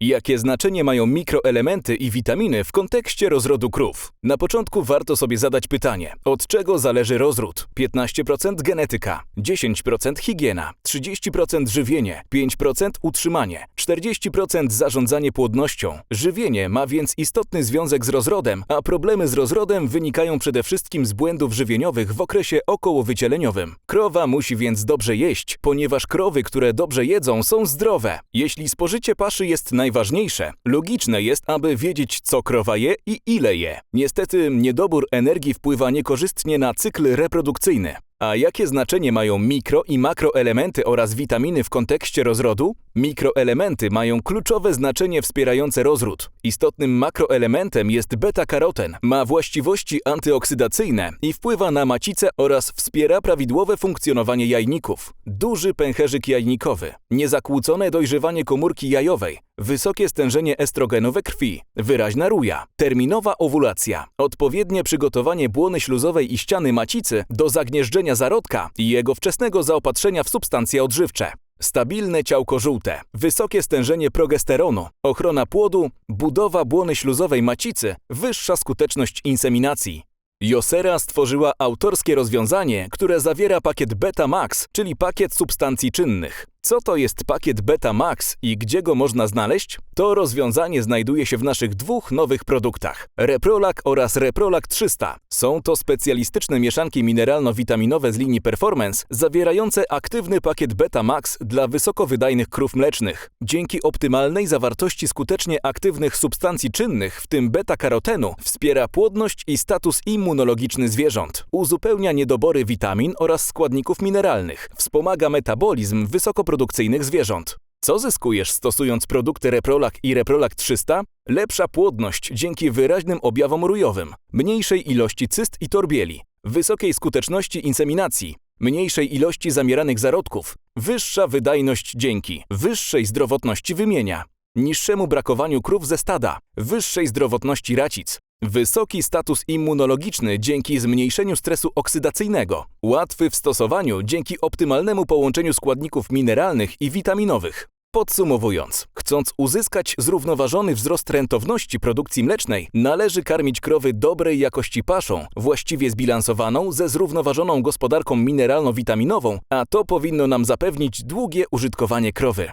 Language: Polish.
Jakie znaczenie mają mikroelementy i witaminy w kontekście rozrodu krów? Na początku warto sobie zadać pytanie, od czego zależy rozród? 15% genetyka, 10% higiena, 30% żywienie, 5% utrzymanie, 40% zarządzanie płodnością. Żywienie ma więc istotny związek z rozrodem, a problemy z rozrodem wynikają przede wszystkim z błędów żywieniowych w okresie okołowycieleniowym. Krowa musi więc dobrze jeść, ponieważ krowy, które dobrze jedzą, są zdrowe. Jeśli spożycie paszy jest najważniejsze, logiczne jest, aby wiedzieć, co krowa je i ile je. Niestety, niedobór energii wpływa niekorzystnie na cykl reprodukcyjny. A jakie znaczenie mają mikro i makroelementy oraz witaminy w kontekście rozrodu? Mikroelementy mają kluczowe znaczenie wspierające rozród. Istotnym makroelementem jest beta-karoten. Ma właściwości antyoksydacyjne i wpływa na macicę oraz wspiera prawidłowe funkcjonowanie jajników. Duży pęcherzyk jajnikowy, niezakłócone dojrzewanie komórki jajowej, wysokie stężenie estrogenu we krwi, wyraźna ruja, terminowa owulacja, odpowiednie przygotowanie błony śluzowej i ściany macicy do zagnieżdżenia zarodka i jego wczesnego zaopatrzenia w substancje odżywcze. Stabilne ciałko żółte, wysokie stężenie progesteronu, ochrona płodu, budowa błony śluzowej macicy, wyższa skuteczność inseminacji. Josera stworzyła autorskie rozwiązanie, które zawiera pakiet Beta Max, czyli pakiet substancji czynnych. Co to jest pakiet Beta Max i gdzie go można znaleźć? To rozwiązanie znajduje się w naszych dwóch nowych produktach: Reprolak oraz Reprolak 300. Są to specjalistyczne mieszanki mineralno-witaminowe z linii Performance, zawierające aktywny pakiet Beta Max dla wysokowydajnych krów mlecznych. Dzięki optymalnej zawartości skutecznie aktywnych substancji czynnych, w tym beta-karotenu, wspiera płodność i status immunologiczny zwierząt. Uzupełnia niedobory witamin oraz składników mineralnych. Wspomaga metabolizm wysokoprodukcyjnych zwierząt. Co zyskujesz stosując produkty Reprolak i Reprolak 300? Lepsza płodność dzięki wyraźnym objawom rujowym, mniejszej ilości cyst i torbieli, wysokiej skuteczności inseminacji, mniejszej ilości zamieranych zarodków, wyższa wydajność dzięki wyższej zdrowotności wymienia, niższemu brakowaniu krów ze stada, wyższej zdrowotności racic, wysoki status immunologiczny dzięki zmniejszeniu stresu oksydacyjnego, łatwy w stosowaniu dzięki optymalnemu połączeniu składników mineralnych i witaminowych. Podsumowując, chcąc uzyskać zrównoważony wzrost rentowności produkcji mlecznej, należy karmić krowy dobrej jakości paszą, właściwie zbilansowaną ze zrównoważoną gospodarką mineralno-witaminową, a to powinno nam zapewnić długie użytkowanie krowy.